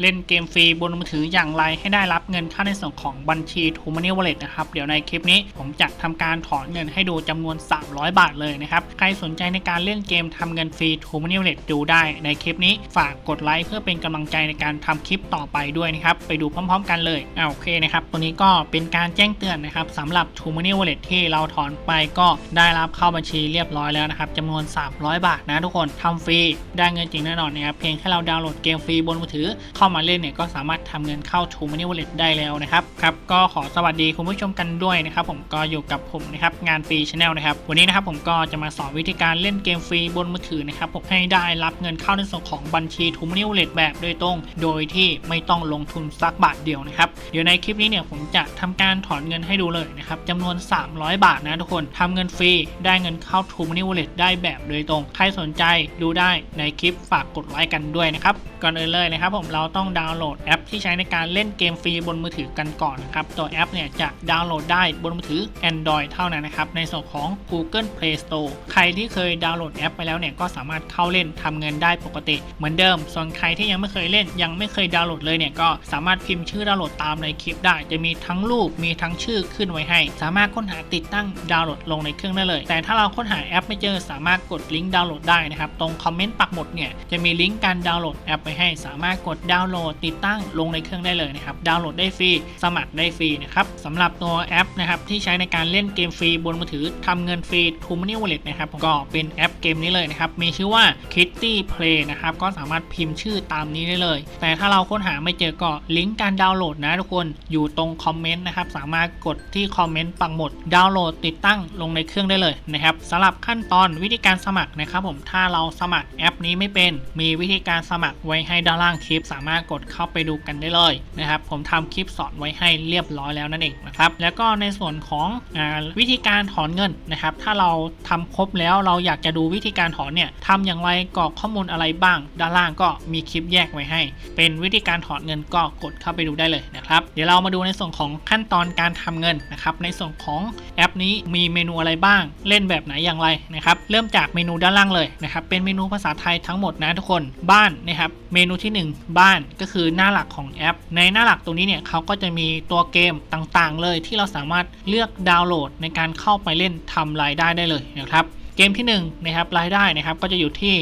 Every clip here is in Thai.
เล่นเกมฟรีบนมือถืออย่างไรให้ได้รับเงินค่าในส่วนของบัญชี t ูม Money Wallet นะครับเดี๋ยวในคลิปนี้ผมจะทำการถอนเงินให้ดูจำนวน 300 บาทเลยนะครับใครสนใจในการเล่นเกมทำเงินฟรี t ูม Money Wallet ดูได้ในคลิปนี้ฝากกดไลค์เพื่อเป็นกำลังใจในการทำคลิปต่อไปด้วยนะครับไปดูพร้อม ๆ กันเลยอ่าโอเคนะครับตัวนี้ก็เป็นการแจ้งเตือนนะครับสำหรับ t ูม Money Wallet ที่เราถอนไปก็ได้รับเข้าบัญชีเรียบร้อยแล้วนะครับจำนวน 300 บาทนะทุกคนทำฟรีได้เงินจริงแน่นอนนะครับเพียงแค่เราดาวน์โหลดเกมฟรีบนมือถือเข้ามาเล่นเนี่ยก็สามารถทำเงินเข้า True Money Wallet ได้แล้วนะครับครับก็ขอสวัสดีคุณผู้ชมกันด้วยนะครับผมก็อยู่กับผมนะครับงานฟรีชาแนลนะครับวันนี้นะครับผมก็จะมาสอนวิธีการเล่นเกมฟรีบนมือถือนะครับผมให้ได้รับเงินเข้าในส่วนของบัญชี True Money Wallet แบบโดยตรง โดยที่ไม่ต้องลงทุนสักบาทเดียวนะครับเดี๋ยวในคลิปนี้เนี่ยผมจะทำการถอนเงินให้ดูเลยนะครับจำนวน 300 บาทนะทุกคนทำเงินฟรีได้เงินเข้า True Money Wallet ได้แบบโดยตรง ใครสนใจดูได้ในคลิปฝากกดไลค์กันด้วยนะครับก่อนอื่นเลยนะครับผมเราต้องดาวน์โหลดแอปที่ใช้ในการเล่นเกมฟรีบนมือถือกันก่อนนะครับ ตัวแอปเนี่ยจะดาวน์โหลดได้บนมือถือ Android เท่านั้นนะครับ ในส่วนของ Google Play Store ใครที่เคยดาวน์โหลดแอปไปแล้วเนี่ยก็สามารถเข้าเล่นทำเงินได้ปกติ เหมือนเดิม ส่วนใครที่ยังไม่เคยเล่นยังไม่เคยดาวน์โหลดเลยเนี่ยก็สามารถพิมพ์ชื่อดาวน์โหลดตามในคลิปได้ จะมีทั้งรูปมีทั้งชื่อขึ้นไว้ให้ สามารถค้นหาติดตั้งดาวน์โหลดลงในเครื่องได้เลย แต่ถ้าเราค้นหาแอปไม่เจอสามารถกดลิงก์ดาวน์โหลดได้นะครับตรงคอมเมนต์ปักหมุดเนี่ยจะมีลิงก์การดาวน์โหลดแอปไว้ให้ สามารถกดดาวน์โหลดติดตั้งลงในเครื่องได้เลยนะครับดาวน์โหลดได้ฟรีสมัครได้ฟรีนะครับสำหรับตัวแอปนะครับที่ใช้ในการเล่นเกมฟรีบนมือถือทำเงินฟรี t ู Money Wallet นะครับก็เป็นแอปเกมนี้เลยนะครับมีชื่อว่า Kitty Play นะครับก็สามารถพิมพ์ชื่อตามนี้ได้เลย แต่ถ้าเราค้นหาไม่เจอก็ลิงก์การดาวน์โหลดนะทุกคนอยู่ตรงคอมเมนต์นะครับสามารถกดที่คอมเมนต์ปักหมุดดาวน์โหลดติดตั้งลงในเครื่องได้เลยนะครับสำหรับขั้นตอนวิธีการสมัครนะครับผมถ้าเราสมัครแอปนี้ไม่เป็น มีวิธีการสมัครไว้ให้ด้านล่างคลิปสามารถกดเข้าไปดูกันได้เลยนะครับผมทำคลิปสอนไว้ให้เรียบร้อยแล้วนั่นเองนะครับแล้วก็ในส่วนของอวิธีการถอนเงินนะครับถ้าเราทำครบแล้วเราอยากจะดูวิธีการถอนเนี่ยทำอย่างไรกรอกข้อมูลอะไรบ้าง ด้านล่างก็มีคลิปแยกไว้ให้ เป็นวิธีการถอนเงินก็กดเข้าไปดูได้เลยนะครับเดี๋ยวเรามาดูในส่วนของขั้นตอนการทำเงินนะครับในส่วนของแอปนี้มีเมนูอะไรบ้าง เล่นแบบไหนอย่างไรนะครับเริ่มจากเมนูด้านล่างเลยนะครับเป็นเมนูภาษาไทยทั้งหมดนะทุกคนบ้านนะครับเมนูที่ 1 บ้านก็คือหน้าหลักของแอป ในหน้าหลักตรงนี้เนี่ยเขาก็จะมีตัวเกมต่างๆ เลยที่เราสามารถเลือกดาวน์โหลดในการเข้าไปเล่นทำรายได้ได้เลยนะครับเกมที่1นะครับรายได้นะครับก็จะอยู่ที่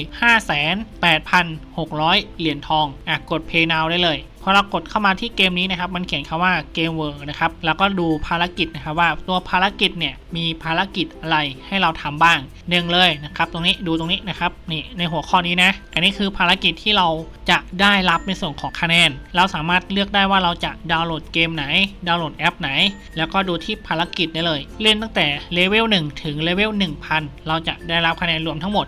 58,600 เหรียญทองอะกด Pay Now ได้เลย พอเรากดเข้ามาที่เกมนี้นะครับ มันเขียนคำว่าเกมเวิร์นะครับ แล้วก็ดูภารกิจนะครับว่าตัวภารกิจเนี่ยมีภารกิจอะไรให้เราทำบ้างหนึ่งเลยนะครับ ตรงนี้ดูตรงนี้นะครับนี่ในหัวข้อนี้นะ อันนี้คือภารกิจที่เราจะได้รับในส่วนของคะแนน เราสามารถเลือกได้ว่าเราจะดาวน์โหลดเกมไหน ดาวน์โหลดแอปไหน แล้วก็ดูที่ภารกิจได้เลย เล่นตั้งแต่เลเวล1ถึงเลเวล1000 เราจะได้รับคะแนนรวมทั้งหมด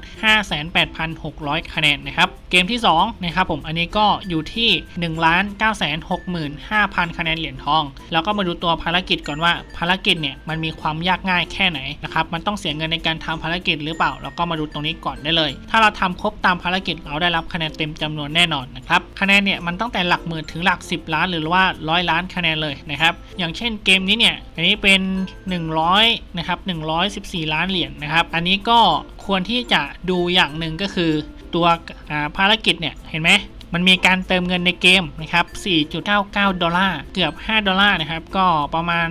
58,600 คะแนนนะครับ เกมที่2นะครับผม อันนี้ก็อยู่ที่1ล้าน965,000 คะแนนเหรียญทอง แล้วก็มาดูตัวภารกิจก่อนว่าภารกิจเนี่ยมันมีความยากง่ายแค่ไหนนะครับมันต้องเสียเงินในการทำภารกิจหรือเปล่า แล้วก็มาดูตรงนี้ก่อนได้เลย ถ้าเราทำครบตามภารกิจเราได้รับคะแนนเต็มจำนวนแน่นอนนะครับคะแนนเนี่ยมันตั้งแต่หลักหมื่นถึงหลัก 10 ล้าน หรือว่าร้อยล้านคะแนนเลยนะครับอย่างเช่นเกมนี้เนี่ยอันนี้เป็น 100นะครับ114 ล้านเหรียญนะครับอันนี้ก็ควรที่จะดูอย่างหนึ่งก็คือตัวภารกิจเนี่ยเห็นไหม มันมีการเติมเงินในเกมนะครับ 4.99 ดอลลาร์ เกือบ 5 ดอลลาร์นะครับ ก็ประมาณ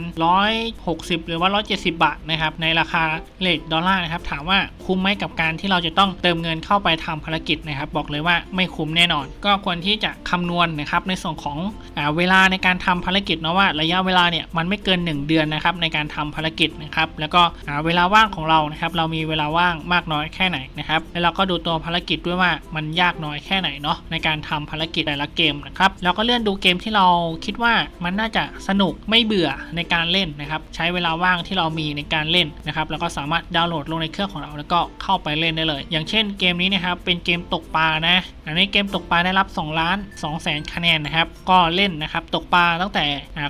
160 หรือว่า 170 บาทนะครับ ในราคาเลทดอลลาร์นะครับ ถามว่าคุ้มไหมกับการที่เราจะต้องเติมเงินเข้าไปทำภารกิจนะครับ บอกเลยว่าไม่คุ้มแน่นอน ก็ควรที่จะคำนวณนะครับ ในส่วนของอเวลาในการทำภารกิจนะว่าระยะเวลาเนี่ยมันไม่เกิน 1 เดือนนะครับในการทำภารกิจนะครับ แล้วก็เวลาว่างของเรานะครับ เรามีเวลาว่างมากน้อยแค่ไหนนะครับ แล้วเราก็ดูตัวภารกิจด้วยว่ามันยากน้อยแค่ไหนเนาะในการทำภารกิจแต่ละเกมนะครับแล้วก็เลื่อนดูเกมที่เราคิดว่ามันน่าจะสนุกไม่เบื่อในการเล่นนะครับใช้เวลาว่างที่เรามีในการเล่นนะครับแล้วก็สามารถดาวน์โหลดลงในเครื่องของเราแล้วก็เข้าไปเล่นได้เลย อย่างเช่นเกมนี้นะครับเป็นเกมตกปลานะอันนี้เกมตกปลาได้รับ 2 ล้าน2แสนคะแนนนะครับก็เล่นนะครับตกปลาตั้งแต่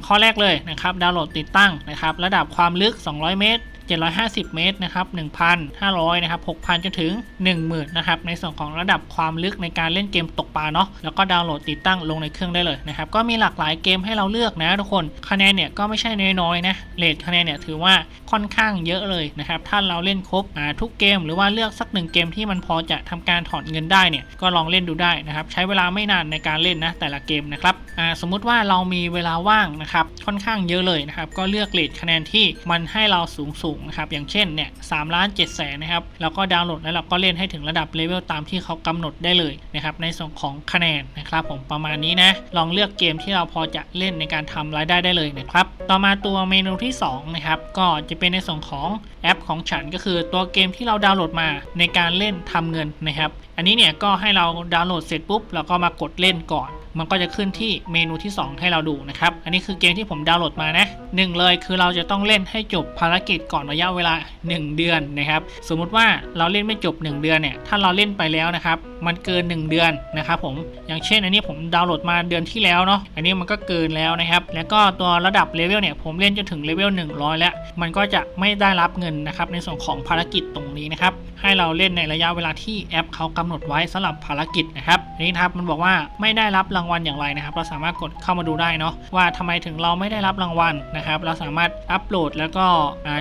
ข้อแรกเลยนะครับดาวน์โหลดติดตั้งนะครับระดับความลึก 200 เมตร 750 เมตรนะครับ1,500นะครับ6,000 จนถึง 10,000นะครับในส่วนของระดับความลึกในการเล่นเกมตกปลาเนาะแล้วก็ดาวน์โหลดติดตั้งลงในเครื่องได้เลยนะครับก็มีหลากหลายเกมให้เราเลือกนะทุกคนคะแนนเนี่ยก็ไม่ใช่น้อยๆนะเรทคะแนนเนี่ยถือว่าค่อนข้างเยอะเลยนะครับถ้าเราเล่นครบทุกเกม หรือว่าเลือกสักหนึ่งเกมที่มันพอจะทำการถอนเงินได้เนี่ยก็ลองเล่นดูได้นะครับใช้เวลาไม่นานในการเล่นนะแต่ละเกมนะครับสมมุติว่าเรามีเวลาว่างนะครับค่อนข้างเยอะเลยนะครับก็เลือกเรทคะแนนที่มันให้เราสูงสูงๆนะครับ อย่างเช่นเนี่ยสามล้านเจ็ดแสนนะครับ แล้วก็ดาวน์โหลดแล้วเราก็เล่นให้ถึงระดับเลเวลตามที่เขากำหนดได้เลยนะครับ ในส่วนของคะแนนนะครับ ผมประมาณนี้นะ ลองเลือกเกมที่เราพอจะเล่นในการทำรายได้ได้เลยนะครับ ต่อมาตัวเมนูที่สองนะครับ ก็จะเป็นในส่วนของแอปของฉันก็คือตัวเกมที่เราดาวน์โหลดมาในการเล่นทำเงินนะครับ อันนี้เนี่ยก็ให้เราดาวน์โหลดเสร็จปุ๊บเราก็มากดเล่นก่อน มันก็จะขึ้นที่เมนูที่ 2 ให้เราดูนะครับ อันนี้คือเกมที่ผมดาวน์โหลดมานะ หนึ่งเลยคือเราจะต้องเล่นให้จบภารกิจก่อนระยะเวลา 1 เดือนนะครับ สมมุติว่าเราเล่นไม่จบ 1 เดือนเนี่ยถ้าเราเล่นไปแล้วนะครับมันเกิน 1 เดือนนะครับผมอย่างเช่นอันนี้ผมดาวน์โหลดมาเดือนที่แล้วเนาะอันนี้มันก็เกินแล้วนะครับ แล้วก็ตัวระดับเลเวลเนี่ยผมเล่นจนถึงเลเวล100 แล้ว มันก็จะไม่ได้รับเงินนะครับในส่วนของภารกิจตรงนี้นะครับให้เราเล่นในระยะเวลาที่แอปเขากำหนดไว้สำหรับภารกิจนะครับนนี้ครับมันบอกว่าไม่ได้รับรางวัลอย่างไรนะครับ เราสามารถกดเข้ามาดูได้เนาะว่าทำไมถึงเราไม่ได้รับรางวัลนะครับเราสามารถอัปโหลดแล้วก็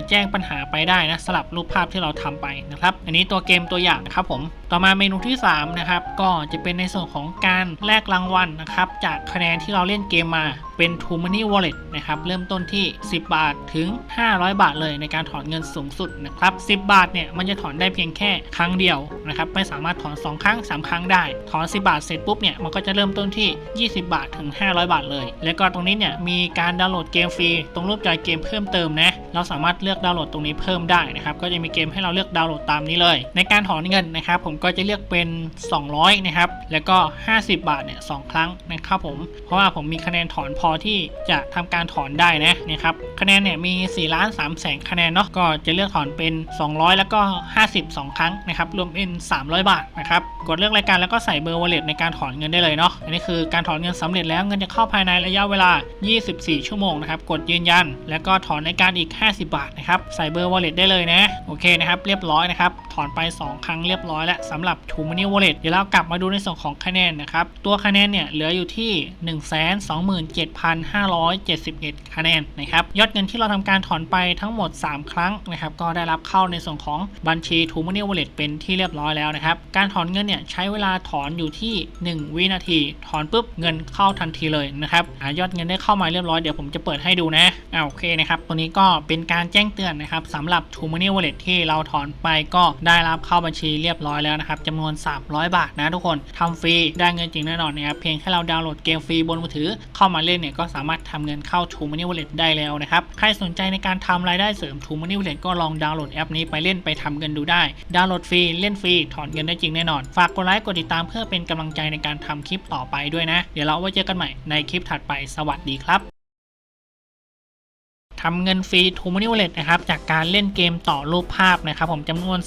แจ้งปัญหาไปได้นะสลับรูปภาพที่เราทำไปนะครับ อันนี้ตัวเกมตัวอย่างนะครับผม ต่อมาเมนูที่สามนะครับก็จะเป็นในส่วนของการแลกรางวัลนะครับจากคะแนนที่เราเล่นเกมมาเป็น t o Money Wallet นะครับเริ่มต้นที่ 10 บาทถึง 500 บาทเลยในการถอนเงินสูงสุดนะครับ10 บาทเนี่ยมันจะถอนได้เพียงแค่ครั้งเดียวนะครับไม่สามารถถอน 2 ครั้ง 3 ครั้งได้ ถอน 10 บาทเสร็จปุ๊บเนี่ยมันก็จะเริ่มต้นที่ 20 บาทถึง 500 บาทเลย แล้วก็ตรงนี้เนี่ยมีการดาวน์โหลดเกมฟรีตรงรูปจอยเกมเพิ่มเติมนะเราสามารถเลือกดาวน์โหลดตรงนี้เพิ่มได้นะครับก็จะมีเกมให้เราเลือกดาวน์โหลดตามนี้เลย ในการถอนเงินนะครับผมก็จะเลือกเป็น 200 นะครับ แล้วก็ 50 บาทเนี่ยสองครั้งนะครับผม เพราะว่าผมมีคะแนนถอนพอที่จะทำการถอนได้นะนะครับคะแนนเนี่ยมี4ล้าน3แสนคะแนนเนาะก็จะเลือกถอนเป็น 200 แล้วก็ 50 2 ครั้งนะครับรวมเป็น 300 บาทนะครับกดเลือกรายการแล้วก็ใส่เบอร์ wallet ในการถอนเงินได้เลยเนาะอันนี้คือการถอนเงินสำเร็จแล้วเงินจะเข้าภายในระยะเวลา 24 ชั่วโมงนะครับกดยืนยัน แล้วก็ถอนรายการอีก 50 บาทนะครับใส่เบอร์ wallet ได้เลยนะโอเคนะครับเรียบร้อยนะครับถอนไป 2 ครั้งเรียบร้อยแล้วสำหรับ t o Money Wallet เดี๋ยวเรากลับมาดูในส่วนของคะแนนนะครับ ตัวคะแนนเนี่ยเหลืออยู่ที่ 127,571 คะแนนนะครับ ยอดเงินที่เราทำการถอนไปทั้งหมด 3 ครั้งนะครับ ก็ได้รับเข้าในส่วนของบัญชี t o Money Wallet เป็นที่เรียบร้อยแล้วนะครับ การถอนเงินเนี่ยใช้เวลาถอนอยู่ที่ 1 วินาที ถอนปุ๊บเงินเข้าทันทีเลยนะครับอายอดเงินได้เข้ามาเรียบร้อยเดี๋ยวผมจะเปิดให้ดูนะอ่าโอเคนะครับตัวนี้ก็เป็นการแจ้งเตือนนะครับสำหรับ t o Money Wallet ที่เราถอนไปก็ได้รับเข้าบัญชีเรียบร้อยแล้วนะครับจำนวน 300 บาทนะทุกคนทำฟรีได้เงินจริงแน่นอนนะครับเพียงแค่เราดาวน์โหลดเกมฟรีบนมือถือ เข้ามาเล่นเนี่ยก็สามารถทำเงินเข้า t o Money Wallet ได้แล้วนะครับใครสนใจในการทำรายได้เสริม t o Money Wallet ก็ลองดาวน์โหลดแอปนี้ไปเล่นไปทำเงินดูได้ ดาวน์โหลดฟรีเล่นฟรีถอนเงินได้จริงแน่นอน ฝากกดไลค์กดติดตามเพื่อเป็นกำลังใจในการทำคลิปต่อไปด้วยนะ เดี๋ยวเราไว้เจอกันใหม่ในคลิปถัดไปสวัสดีครับ ทำเงินฟรี t o Money Wallet นะครับจากการเล่นเกมต่อรูปภาพนะครับผมจำนวน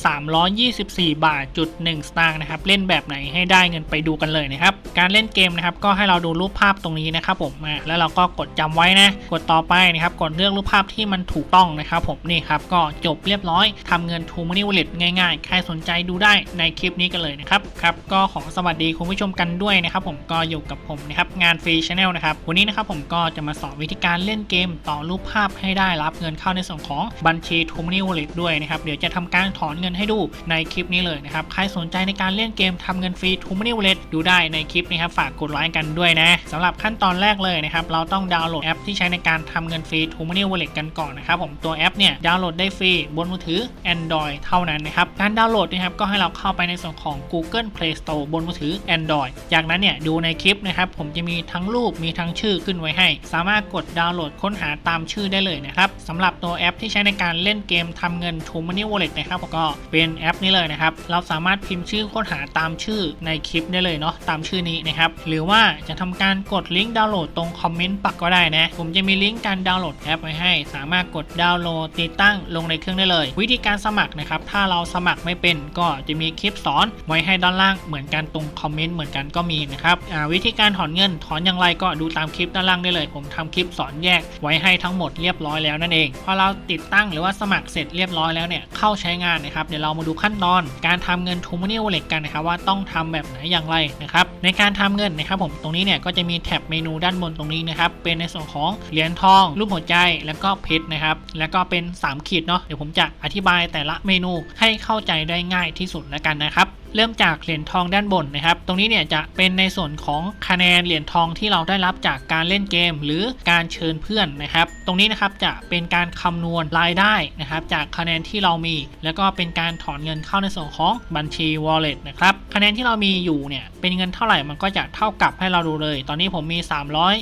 324 บาทจุด1สตางค์นะครับเล่นแบบไหนให้ได้เงินไปดูกันเลยนะครับการเล่นเกมนะครับก็ให้เราดูรูปภาพตรงนี้นะครับผมแล้วเราก็กดจำไว้นะกดต่อไปนะครับกดเลือกรูปภาพที่มันถูกต้องนะครับผมนี่ครับก็จบเรียบร้อยทำเงิน t o Money Wallet ง่ายๆ ใครสนใจดูได้ในคลิปนี้กันเลยนะครับครับก็ขอสวัสดีคุณผู้ชมกันด้วยนะครับผมก็อยู่กับผมนะครับงานฟรีชาแนลนะครับวันนี้นะครับผมก็จะมาสอนวิธีการเล่นเกมต่อรูปภาพให้ได้รับเงินเข้าในส่วนของบัญชี t o Money Wallet ด้วยนะครับ เดี๋ยวจะทำการถอนเงินให้ดูในคลิปนี้เลยนะครับ ใครสนใจในการเล่นเกมทำเงินฟรี t o Money Wallet ดูได้ในคลิปนี้ครับ ฝากกดไลค์กันด้วยนะสำหรับขั้นตอนแรกเลยนะครับ เราต้องดาวน์โหลดแอปที่ใช้ในการทำเงินฟรี t o Money Wallet กันก่อนนะครับผมตัวแอปเนี่ยดาวน์โหลดได้ฟรีบนมือถือ Android เท่านั้นนะครับการดาวน์โหลดนะครับก็ให้เราเข้าไปในส่วนของ Google Play Store บนมือถือ Android จากนั้นเนี่ยดูในคลิปนะครับผมจะมีทั้งรูปมีทั้งชื่อขึ้นไว้ให้ สามารถกดดาวน์โหลดค้นหาตามชื่อได้เลยนะครับสำหรับตัวแอปที่ใช้ในการเล่นเกมทำเงิน t o Money Wallet นะครับก็เป็นแอปนี้เลยนะครับ เราสามารถพิมพ์ชื่อค้นหาตามชื่อในคลิปได้เลยเนาะตามชื่อนี้นะครับ หรือว่าจะทำการกดลิงก์ดาวน์โหลดตรงคอมเมนต์ปักก็ได้นะ ผมจะมีลิงก์การดาวน์โหลดแอปไว้ให้ สามารถกดดาวน์โหลดติดตั้งลงในเครื่องได้เลย วิธีการสมัครนะครับ ถ้าเราสมัครไม่เป็นก็จะมีคลิปสอนไว้ให้ด้านล่างเหมือนกันตรงคอมเมนต์เหมือนกันก็มีนะครับวิธีการถอนเงินถอนอย่างไรก็ดูตามคลิปด้านล่างได้เลย ผมทำคลิปสอนแยกไว้ให้ทั้งหมดเรียบบร้อยแล้วนั่นเอง พอเราติดตั้งหรือว่าสมัครเสร็จเรียบร้อยแล้วเนี่ยเข้าใช้งานนะครับเดี๋ยวเรามาดูขั้นตอนการทำเงิน t ู m o n e y Wallet กันนะครับว่าต้องทำแบบไหนอย่างไรนะครับในการทำเงินนะครับผมตรงนี้เนี่ยก็จะมีแท็บเมนูด้านบนตรงนี้นะครับเป็นในส่วนของเหรียญทอง รูปหัวใจแล้วก็เพชรนะครับแล้วก็เป็น 3 ขีดเนาะเดี๋ยวผมจะอธิบายแต่ละเมนูให้เข้าใจได้ง่ายที่สุดแล้วกันนะครับ เริ่มจากเหรียญทองด้านบนนะครับ ตรงนี้เนี่ยจะเป็นในส่วนของคะแนนเหรียญทองที่เราได้รับจากการเล่นเกม หรือการเชิญเพื่อนนะครับ ตรงนี้นะครับจะเป็นการคำนวณรายได้นะครับ จากคะแนนที่เรามี แล้วก็เป็นการถอนเงินเข้าในส่วนของบัญชี wallet นะครับคะแนนที่เรามีอยู่เนี่ยเป็นเงินเท่าไหร่มันก็จะเท่ากับให้เราดูเลย ตอนนี้ผมมี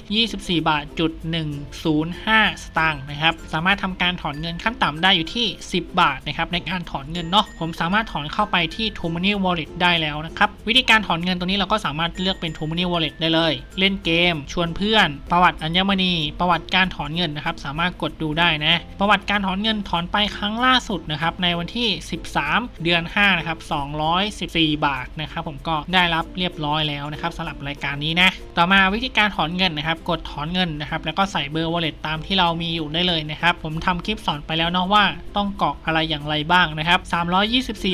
324 บาทจุด105 สตางค์นะครับสามารถทำการถอนเงินขั้นต่ำได้อยู่ที่ 10 บาทนะครับในการถอนเงินเนาะผมสามารถถอนเข้าไปที่ t o m o n y Wallet ได้แล้วนะครับ วิธีการถอนเงินตรงนี้เราก็สามารถเลือกเป็น t o m o n e y Wallet ได้เลย เล่นเกม ชวนเพื่อน ประวัติอัญมณี ประวัติการถอนเงินนะครับ สามารถกดดูได้นะ ประวัติการถอนเงินถอนไปครั้งล่าสุดนะครับ ในวันที่ 13 เดือน5นะครับ214 บาทนะครับ ผมก็ได้รับเรียบร้อยแล้วนะครับสำหรับรายการนี้นะ ต่อมาวิธีการถอนเงินนะครับ กดถอนเงินนะครับ แล้วก็ใส่เบอร์ wallet ตามที่เรามีอยู่ได้เลยนะครับ ผมทำคลิปสอนไปแล้วเนาะว่าต้องกรอกอะไรอย่างไรบ้างนะครับ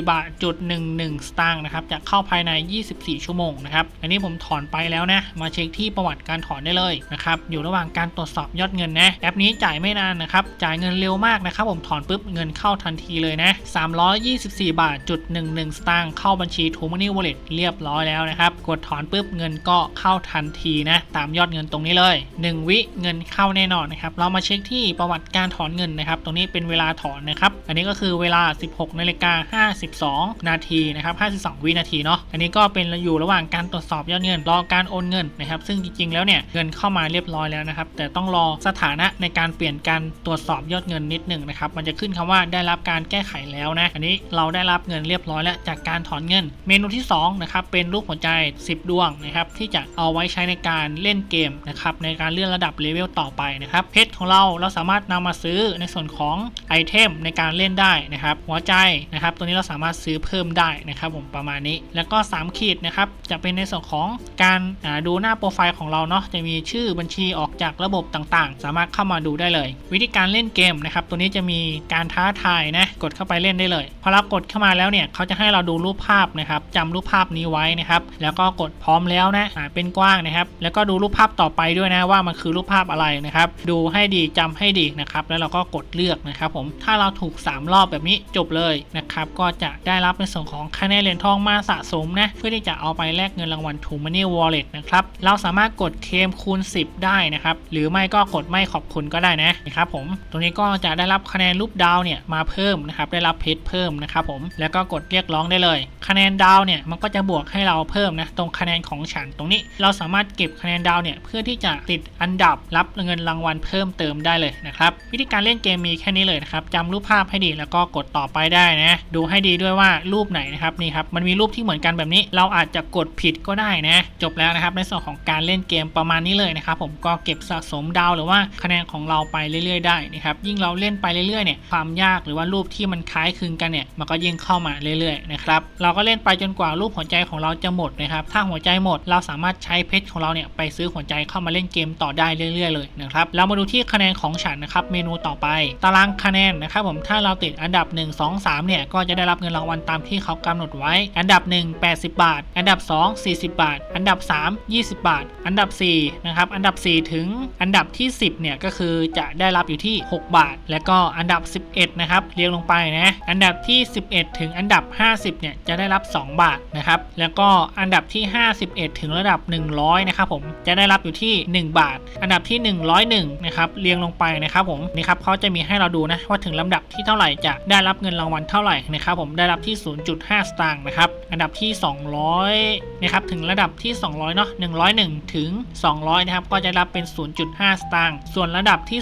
324 บาทจุด11สตางนะครับจะเข้าภายใน 24 ชั่วโมงนะครับอันนี้ผมถอนไปแล้วนะมาเช็คที่ประวัติการถอนได้เลยนะครับอยู่ระหว่างการตรวจสอบยอดเงินนะแอปนี้จ่ายไม่นานนะครับจ่ายเงินเร็วมากนะครับผมถอนปุ๊บเงินเข้าทันทีเลยนะ324 บาทจุด11 สตางค์เข้าบัญชี t o m o n e y Wallet เรียบร้อยแล้วนะครับกดถอนปุ๊บเงินก็เข้าทันทีนะตามยอดเงินตรงนี้เลย 1 วิเงินเข้าแน่นอนนะครับเรามาเช็คที่ประวัติการถอนเงินนะครับตรงนี้เป็นเวลาถอนนะครับอันนี้ก็คือเวลา 16นาฬิกา52 นาทีนะครับ52วินาทีเนาะอันนี้ก็เป็นอยู่ระหว่างการตรวจสอบยอดเงิน รอการโอนเงินนะครับซึ่งจริงๆแล้วเนี่ยเงินเข้ามาเรียบร้อยแล้วนะครับแต่ต้องรอสถานะในการเปลี่ยนการตรวจสอบยอดเงินนิดหนึ่งนะครับมันจะขึ้นคำว่าได้รับการแก้ไขแล้วนะอันนี้เราได้รับเงินเรียบร้อยแล้วจากการถอนเงิน เมนูที่2นะครับเป็นรูปหัวใจ 10 ดวงนะครับที่จะเอาไว้ใช้ในการเล่นเกมนะครับในการเลื่อนระดับเลเวลต่อไปนะครับเพชรของเราเราสามารถนำมาซื้อในส่วนของไอเทมในการเล่นได้นะครับหัวใจนะครับตัวนี้เราสามารถซื้อเพิ่มได้นะครับผมประมาณนี้ แล้วก็ 3 ขีดนะครับ จะเป็นในส่วนของการาดูหน้าโปรไฟล์ของเราเนาะ จะมีชื่อบัญชีออกจากระบบต่างๆ สามารถเข้ามาดูได้เลย วิธีการเล่นเกมนะครับ ตัวนี้จะมีการท้าทายนะ กดเข้าไปเล่นได้เลย พอเรากดเข้ามาแล้วเนี่ย เขาจะให้เราดูรูปภาพนะครับจำรูปภาพนี้ไว้นะครับ แล้วก็กดพร้อมแล้วนะเป็นกว้างนะครับ แล้วก็ดูรูปภาพต่อไปด้วยนะว่ามันคือรูปภาพอะไรนะครับ ดูให้ดีจำให้ดีนะครับ แล้วเราก็กดเลือกนะครับผม ถ้าเราถูก 3 รอบแบบนี้จบเลยนะครับ ก็จะได้รับในส่วนของคะแนนเรียญทองมาสะสมนะ เพื่อที่จะเอาไปแลกเงินรางวัล t o m o n e y Wallet นะครับ เราสามารถกดเคมคูณ 10 ได้นะครับ หรือไม่ก็กดไม่ขอบคุณก็ได้นะนะครับผม ตรงนี้ก็จะได้รับคะแนนรูปดาวเนี่ยมาเพิ่มนะครับ ได้รับเพชรเพิ่มนะครับผม แล้วก็กดเรียกร้องได้เลย คะแนนดาวเนี่ยมันก็จะบวกให้เราเพิ่มนะ ตรงคะแนนของฉันตรงนี้ เราสามารถเก็บคะแนนดาวเนี่ยเพื่อที่จะติดอันดับรับเงินรางวัลเพิ่มเติมได้เลยนะครับวิธีการเล่นเกมมีแค่นี้เลยนะครับจำรูปภาพให้ดีแล้วก็กดต่อไปได้นะ ดูให้ดีด้วยว่ารูปไหนนะครับนี่ครับมันมีรูปที่เหมือนกันแบบนี้ เราอาจจะกดผิดก็ได้นะ จบแล้วนะครับในส่วนของการเล่นเกมประมาณนี้เลยนะครับผมก็เก็บสะสมดาวหรือว่าคะแนนของเราไปเรื่อยๆได้นะครับยิ่งเราเล่นไปเรื่อยๆเนี่ยความยากหรือว่ารูปที่มันคล้ายคลึงกันเนี่ยมันก็ยิ่งเข้ามาเรื่อยๆนะครับเราก็เล่นไปจนกว่ารูปหัวใจของเราจะหมดนะครับถ้าหัวใจหมดเราสามารถใช้เพชรของเราเนี่ยไปซื้อหัวใจเข้ามาเล่นเกมต่อได้เรื่อยๆเลยนะครับเรามาดูที่คะแนนของฉันนะครับเมนูต่อไป ตารางคะแนนนะครับผมถ้าเราติดอันดับ 1 2 3เนี่ยก็จะได้รับเงินรางวัลตามที่เขากำหนดไว้อันดับ 1 80 บาท อันดับ 2 40 บาท อันดับ 3 20 บาท อันดับ4นะครับอันดับ 4 ถึงอันดับที่ 10เนี่ยก็คือจะได้รับอยู่ที่ 6 บาท แล้วก็อันดับ 11นะครับเรียงลงไปนะอันดับที่ 11 ถึงอันดับ 50เนี่ยจะได้รับ 2 บาทนะครับแล้วก็อันดับที่ 51 ถึงระดับ 100นะครับผมจะได้รับอยู่ที่ 1 บาท อันดับที่ 101นะครับเรียงลงไปนะครับผมนี่ครับเขาจะมีให้เราดูนะว่าถึงลำดับที่เท่าไหร่จะได้รับเงินรางวัลเท่าไหร่นะครับผมได้รับที่ 0.5 สตางค์นะครับอันดับที่ 200นะครับถึงระดับที่ 200เนาะ101 ถึง 200นะครับก็จะรับเป็น 0.5 สตางค์ส่วนระดับที่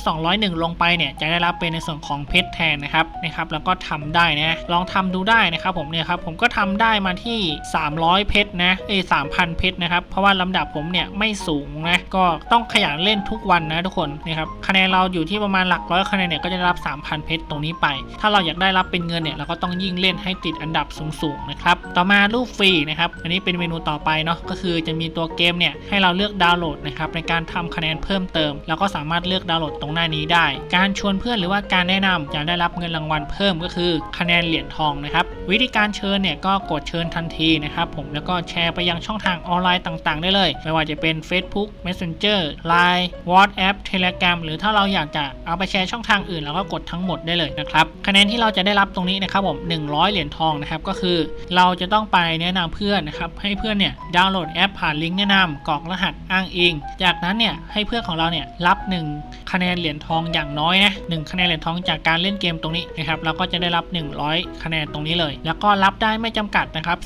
201 ลงไปเนี่ยจะได้รับเป็นในส่วนของเพชรแทนนะครับนะครับแล้วก็ทำได้นะลองทำดูได้นะครับผมเนี่ยครับผมก็ทำได้มาที่ 300 เพชรนะเอ้3,000เพชรนะครับเพราะว่าลำดับผมเนี่ยไม่สูงนะก็ต้องขยันเล่นทุกวันนะทุกคนนะครับคะแนนเราอยู่ที่ประมาณหลักร้อยคะแนนเนี่ยก็จะได้รับ 3,000 เพชรตรงนี้ไป ถ้าเราอยากได้รับเป็นเงินเนี่ยเราก็ต้องยิ่งเล่นให้ติดอันดับสูงๆนะครับต่อมารูปฟรีนะครับ อันนี้เป็นเมนูต่อไปเนาะก็คือจะมีตัวเกมเนี่ยให้เราเลือกดาวน์โหลดนะครับในการทำคะแนนเพิ่มเติมแล้วก็สามารถเลือกดาวน์โหลดตรงหน้านี้ได้ การชวนเพื่อนหรือว่าการแนะนำจะได้รับเงินรางวัลเพิ่มก็คือคะแนนเหรียญทองนะครับวิธีการเชิญเนี่ยก็กดเชิญทันทีนะครับผมแล้วก็แชร์ไปยังช่องทางออนไลน์ต่างๆ ได้เลย ไม่ว่าจะเป็น Facebook Messenger Line WhatsApp Telegram หรือถ้าเราอยากจะเอาไปแชร์ช่องทางอื่นเราก็กดทั้งหมดได้เลยนะครับคะแนนที่เราจะได้รับตรงนี้นะครับผม100 เหรียญทองนะครับก็คือเราจะต้องไปแนะนำเพื่อนนะครับให้เพื่อนเนี่ยดาวน์โหลดแอปผ่านลิงก์แนะนำกรอกรหัสอ้างอิง จากนั้นเนี่ยให้เพื่อนของเราเนี่ยรับ1 คะแนนเหรียญทองอย่างน้อยนะหนึ่งคะแนนเหรียญทองจากการเล่นเกมตรงนี้นะครับเราก็จะได้รับ 100 คะแนนตรงนี้เลย แล้วก็รับได้ไม่จำกัดนะครับ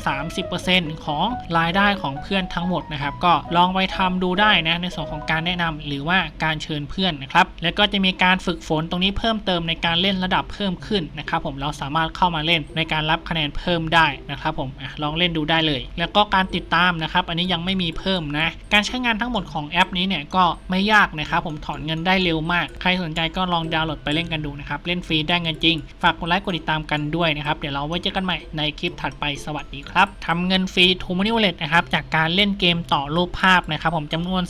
30%ของรายได้ของเพื่อนทั้งหมดนะครับก็ลองไปทำดูได้นะในส่วนของการแนะนำหรือว่าการเชิญเพื่อนนะครับแล้วก็จะมีการฝึกฝนตรงนี้เพิ่มเติมในการเล่นระดับเพิ่มขึ้นนะครับผมเราสามารถเข้ามาเล่นในการรับคะแนนเพิ่มได้นะครับผมอลองเล่นดูได้เลย แล้วก็การติดตามนะครับอันนี้ยังไม่มีเพิ่มนะการใช้งานทั้งหมดของแอปนี้เนี่ยก็ไม่ยากนะครับผมถอนเงินได้เร็วมาก ใครสนใจก็ลองดาวน์โหลดไปเล่นกันดูนะครับ เล่นฟรีได้เงินจริง ฝากกดไลค์กดติดตามกันด้วยนะครับ เดี๋ยวเราไว้เจอกันใหม่ในคลิปถัดไปสวัสดีครับทำเงินฟรีทูมานิวเลตนะครับจากการเล่นเกมต่อรูปภาพนะครับผมจำนวน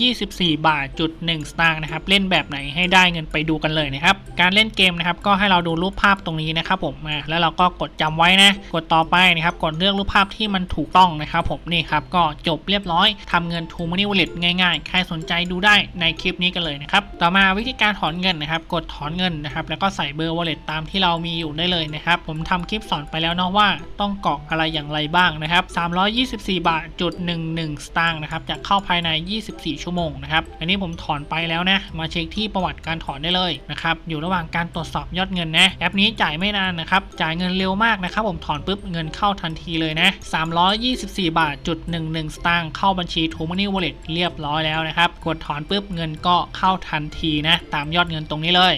324 บาทจุด1สตางค์นะครับเล่นแบบไหนให้ได้เงินไปดูกันเลยนะครับการเล่นเกมนะครับก็ให้เราดูรูปภาพตรงนี้นะครับผมมาแล้วเราก็กดจำไว้นะกดต่อไปนะครับกดเลือกรูปภาพที่มันถูกต้องนะครับผมนี่ครับก็จบเรียบร้อยทำเงินทูมานิวเลตง่ายๆ ใครสนใจดูได้ในคลิปนี้กันเลยนะครับต่อมาวิธีการถอนเงินนะครับ กดถอนเงินนะครับ แล้วก็ใส่เบอร์ wallet ตามที่เรามีอยู่ได้เลยนะครับ ผมทำคลิปสอนไปแล้วเนาะว่าต้องกรอกอะไรอย่างไรบ้างนะครับ 324 บาทจุด11 สตางค์นะครับ จะเข้าภายใน 24 ชั่วโมงนะครับ อันนี้ผมถอนไปแล้วนะ มาเช็คที่ประวัติการถอนได้เลยนะครับ อยู่ระหว่างการตรวจสอบยอดเงินนะ แอปนี้จ่ายไม่นานนะครับ จ่ายเงินเร็วมากนะครับ ผมถอนปุ๊บเงินเข้าทันทีเลยนะ 324 บาทจุด11 สตางค์เข้าบัญชี t o m o n e y Wallet เรียบร้อยแล้วนะครับ กดถอนปุ๊บเงินก็เข้าทันทีนะ ตามยอดเงินตรงนี้เลย